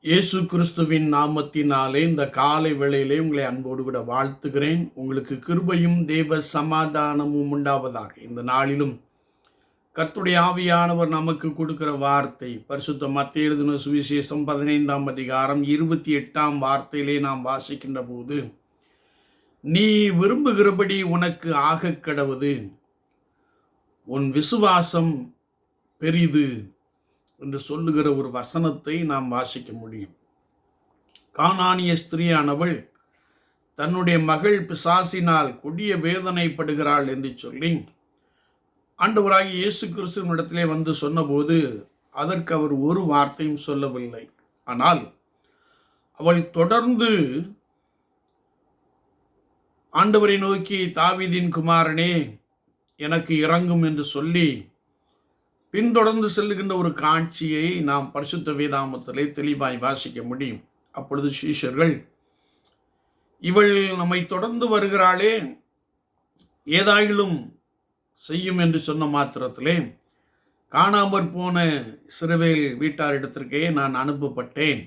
இயேசு கிறிஸ்துவின் நாமத்தினாலே இந்த காலை வேளையிலே உங்களை அன்போடு கூட வாழ்த்துகிறேன். உங்களுக்கு கிருபையும் தேவ சமாதானமும் உண்டாவதாக. இந்த நாளிலும் கர்த்துடைய ஆவியானவர் நமக்கு கொடுக்கிற வார்த்தை பரிசுத்த மத்திய எழுதின சுவிசேஷம் பதினைந்தாம் அதிகாரம் இருபத்தி எட்டாம் வார்த்தையிலே நாம் வாசிக்கின்ற போது நீ விரும்புகிறபடி உனக்கு ஆகக் கடவுது. உன் விசுவாசம் பெரிது. என்று சொல்லுகிற ஒரு வசனத்தை நாம் வாசிக்க முடியும். கானானிய ஸ்திரீயானவள் தன்னுடைய மகள் பிசாசினால் கொடிய வேதனைப்படுகிறாள் என்று சொல்லி ஆண்டவராகி இயேசு கிறிஸ்துவனிடத்திலே வந்து சொன்னபோது அதற்கு அவர் ஒரு வார்த்தையும் சொல்லவில்லை. ஆனால் அவள் தொடர்ந்து ஆண்டவரை நோக்கி தாவிதின் குமாரனே எனக்கு இறங்கும் என்று சொல்லி பின்தொடர்ந்து செல்லுகின்ற ஒரு காட்சியை நாம் பரிசுத்த வேதாமத்திலே தெளிவாய் வாசிக்க முடியும். அப்பொழுது சீஷர்கள் இவள் நம்மை தொடர்ந்து வருகிறாளே ஏதாயிலும் செய்யும் என்று சொன்ன மாத்திரத்திலே காணாமற் போன சிறுவேல் வீட்டாரிடத்திற்கே நான் அனுப்பப்பட்டேன்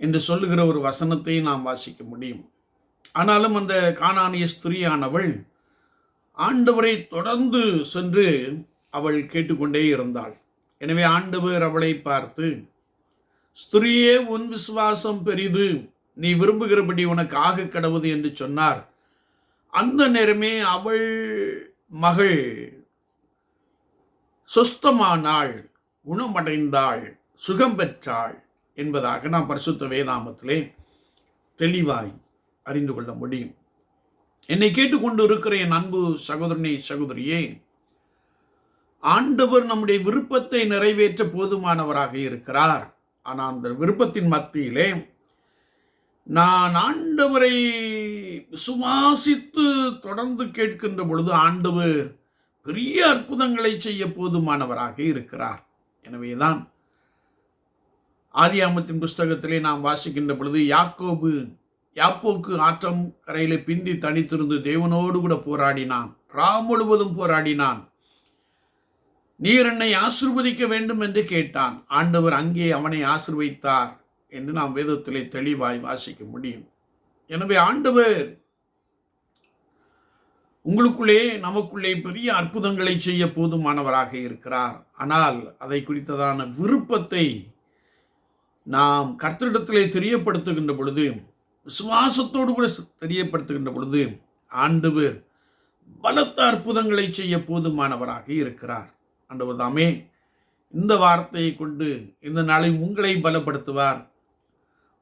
என்று சொல்லுகிற ஒரு வசனத்தை நாம் வாசிக்க முடியும். ஆனாலும் அந்த காணானிய ஸ்திரீயானவள் ஆண்டவரை தொடர்ந்து சென்று அவள் கேட்டுக்கொண்டே இருந்தாள். எனவே ஆண்டவர் அவளை பார்த்து ஸ்திரியே உன் விசுவாசம் பெரிது. நீ விரும்புகிறபடி உனக்கு ஆக கடவுது என்று சொன்னார். அந்த நேரமே அவள் மகள் சொஸ்தமானாள் குணமடைந்தாள் சுகம் பெற்றாள் என்பதாக நாம் பரிசுத்த வேதாமத்திலே தெளிவாய் அறிந்து கொள்ள முடியும். என்னை கேட்டுக்கொண்டு இருக்கிற என் அன்பு சகோதரனே சகோதரியே ஆண்டவர் நம்முடைய விருப்பத்தை நிறைவேற்ற போதுமானவராக இருக்கிறார். ஆனால் அந்த விருப்பத்தின் மத்தியிலே நான் ஆண்டவரை விசுவாசித்து தொடர்ந்து கேட்கின்ற பொழுது ஆண்டவர் பெரிய அற்புதங்களை செய்ய போதுமானவராக இருக்கிறார். எனவேதான் ஆதியாமத்தின் புஸ்தகத்திலே நாம் வாசிக்கின்ற பொழுது யாக்கோபு யாப்போக்கு ஆற்றம் கரையிலே பிந்தி தனித்திருந்து தேவனோடு கூட போராடினான். ரா முழுவதும் போராடினான். நீர் என்னை ஆசிர்வதிக்க வேண்டும் என்று கேட்டான். ஆண்டவர் அங்கே அவனை ஆசிர்வதித்தார் என்று நாம் வேதத்திலே தெளிவாய் வாசிக்க முடியும். எனவே ஆண்டவர் உங்களுக்குள்ளே நமக்குள்ளே பெரிய அற்புதங்களை செய்ய போதுமானவராக இருக்கிறார். ஆனால் அதை குறித்ததான விருப்பத்தை நாம் கர்த்தரிடத்திலே தெரியப்படுத்துகின்ற பொழுது விசுவாசத்தோடு கூட தெரியப்படுத்துகின்ற பொழுது ஆண்டவர் பலத்த அற்புதங்களை செய்ய போதுமானவராக இருக்கிறார். ஆண்டவர் தாமே இந்த வார்த்தையை கொண்டு இந்த நாளை உங்களை பலப்படுத்துவார்.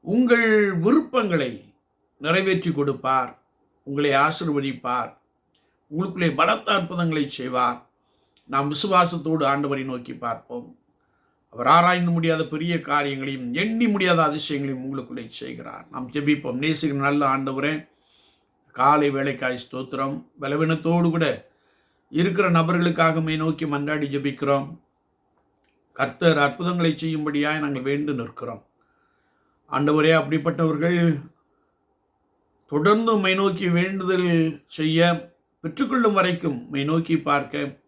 உங்கள் விருப்பங்களை நிறைவேற்றி கொடுப்பார். உங்களை ஆசிர்வதிப்பார். உங்களுக்குள்ளே பலத்த அற்புதங்களை செய்வார். நாம் விசுவாசத்தோடு ஆண்டவரை நோக்கி பார்ப்போம். அவர் ஆராய்ந்து முடியாத பெரிய காரியங்களையும் எண்ணி முடியாத அதிசயங்களையும் உங்களுக்குள்ளே செய்கிறார். நாம் ஜெபிப்போம். நேசிக்கிற நல்ல ஆண்டவரே காலை வேலைக்காய் ஸ்தோத்திரம். பலவீனத்தோடு கூட இருக்கிற நபர்களுக்காக நோக்கி மன்றாடி ஜபிக்கிறோம். கர்த்தர் அற்புதங்களை செய்யும்படியாக நாங்கள் வேண்டு நிற்கிறோம். ஆண்டவரே அப்படிப்பட்டவர்கள் தொடர்ந்து மை நோக்கி வேண்டுதல் செய்ய பெற்றுக்கொள்ளும் வரைக்கும் மை நோக்கி பார்க்க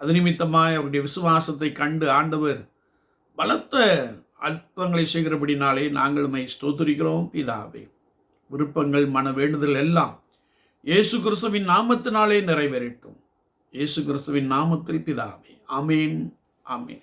அது நிமித்தமாக அவருடைய விசுவாசத்தை கண்டு ஆண்டவர் பலத்த அற்புதங்களை செய்கிறபடினாலே நாங்கள் மை ஸ்தோத்தரிக்கிறோம் இதாவே விருப்பங்கள் மன வேண்டுதல் எல்லாம் இயேசு கிறிஸ்துவின் நாமத்தினாலே நிறைவேறட்டும். இயேசு கிறிஸ்துவின் நாமத்தில் பிதாவே. அமீன் அமீன்